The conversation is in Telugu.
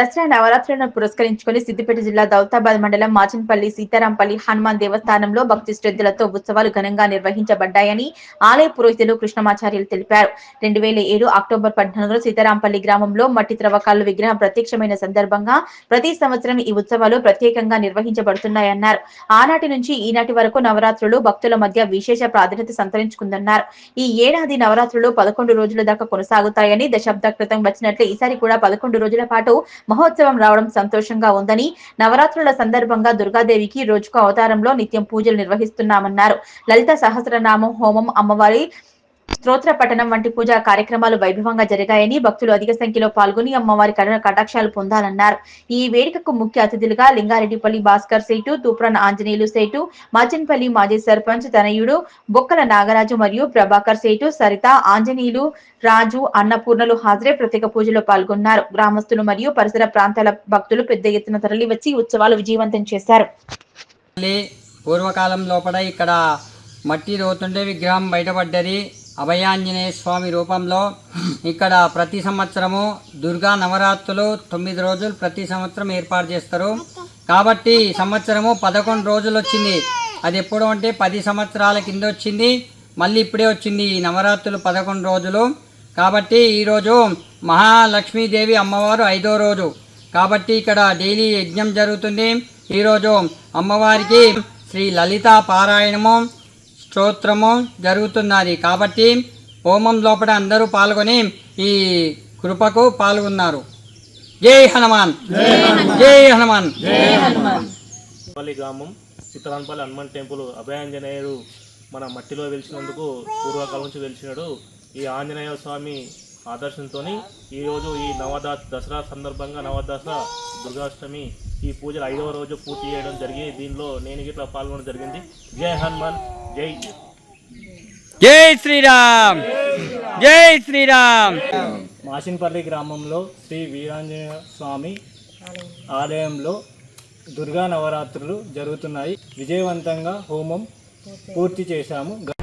దసరా నవరాత్రులను పురస్కరించుకుని సిద్దిపేట జిల్లా దౌతాబాద్ మండలం మాచన్పల్లి సీతారాంపల్లి హనుమాన్ దేవస్థానంలో భక్తి శ్రద్ధలతో ఉత్సవాలు ఘనంగా నిర్వహించబడ్డాయని ఆలయ పురోహితులు కృష్ణమాచార్యులు తెలిపారు. రెండు వేల ఏడు అక్టోబర్ పద్నాలుగులో సీతారాంపల్లి గ్రామంలో మట్టి త్రవ్వకాలు విగ్రహం ప్రత్యక్షమైన సందర్భంగా ప్రతి సంవత్సరం ఈ ఉత్సవాలు ప్రత్యేకంగా నిర్వహించబడుతున్నాయన్నారు. ఆనాటి నుంచి ఈనాటి వరకు నవరాత్రులు భక్తుల మధ్య విశేష ప్రాధాన్యత సంతరించుకుందన్నారు. ఈ ఏడాది నవరాత్రులు పదకొండు రోజుల దాకా కొనసాగుతాయని దశాబ్ద క్రితం వచ్చినట్లు ఈసారి కూడా పదకొండు రోజుల పాటు మహోత్సవం రావడం సంతోషంగా ఉందని నవరాత్రుల సందర్భంగా దుర్గాదేవికి రోజుకు అవతారంలో నిత్యం పూజలు నిర్వహిస్తున్నామన్నారు. లలిత సహస్రనామం హోమం అమ్మవారి స్తోత్ర పఠనం వంటి పూజా కార్యక్రమాలు వైభవంగా జరిగాయని భక్తులు అధిక సంఖ్యలో పాల్గొని అమ్మవారి కరుణ కటాక్షాలు పొందాలన్నారు. ఈ వేడుకకు ముఖ్య అతిథులుగా లింగారెడ్డిపల్లి భాస్కర్ సేటు తూప్రాన్ ఆంజనేయులు సేటు మాచన్పల్లి మాజీ సర్పంచ్ తనయుడు బొక్కల నాగరాజు మరియు ప్రభాకర్ సేటు సరిత ఆంజనేయులు రాజు అన్నపూర్ణలు హాజరై ప్రత్యేక పూజలో పాల్గొన్నారు. గ్రామస్తులు మరియు పరిసర ప్రాంతాల భక్తులు పెద్ద ఎత్తున తరలివచ్చి ఉత్సవాలు విజయవంతం చేశారు. పూర్వకాలం లోపల ఇక్కడ మట్టి రోతుండే విగ్రహం బయటపడ్డది. అభయాంజనేయ స్వామి రూపంలో ఇక్కడ ప్రతి సంవత్సరము దుర్గా నవరాత్రులు తొమ్మిది రోజులు ప్రతి సంవత్సరం ఏర్పాటు చేస్తారు. కాబట్టి ఈ సంవత్సరము పదకొండు రోజులు వచ్చింది. అది ఎప్పుడు అంటే పది సంవత్సరాల కింద వచ్చింది. మళ్ళీ ఇప్పుడే వచ్చింది ఈ నవరాత్రులు పదకొండు రోజులు. కాబట్టి ఈరోజు మహాలక్ష్మీదేవి అమ్మవారు ఐదో రోజు. కాబట్టి ఇక్కడ డైలీ యజ్ఞం జరుగుతుంది. ఈరోజు అమ్మవారికి శ్రీ లలిత పారాయణము స్తోత్రము జరుగుతున్నది. కాబట్టి హోమం లోపల అందరూ పాల్గొని ఈ కృపకు పాల్గొన్నారు. జై హనుమాన్. జై హనుమాన్. పల్లి గ్రామం సీతారాంపల్లి హనుమాన్ టెంపుల్ అభయాంజనేయుడు మన మట్టిలో వెలిచినందుకు పూర్వకాలం నుంచి వెలిచినాడు ఈ ఆంజనేయ స్వామి ఆదర్శంతో ఈరోజు ఈ నవదా దసరా సందర్భంగా నవదశ దుర్గాష్టమి ఈ పూజలు ఐదవ రోజు పూర్తి చేయడం జరిగింది దీనిలో నేను గిట్లా పాల్గొనడం జరిగింది. జై హనుమాన్ జై. జై శ్రీరామ్! జై శ్రీరామ్! మాసిన్పల్లి గ్రామంలో శ్రీ వీరాంజనేయ స్వామి ఆలయంలో దుర్గా నవరాత్రులు జరుగుతున్నాయి. విజయవంతంగా హోమం పూర్తి చేశాము.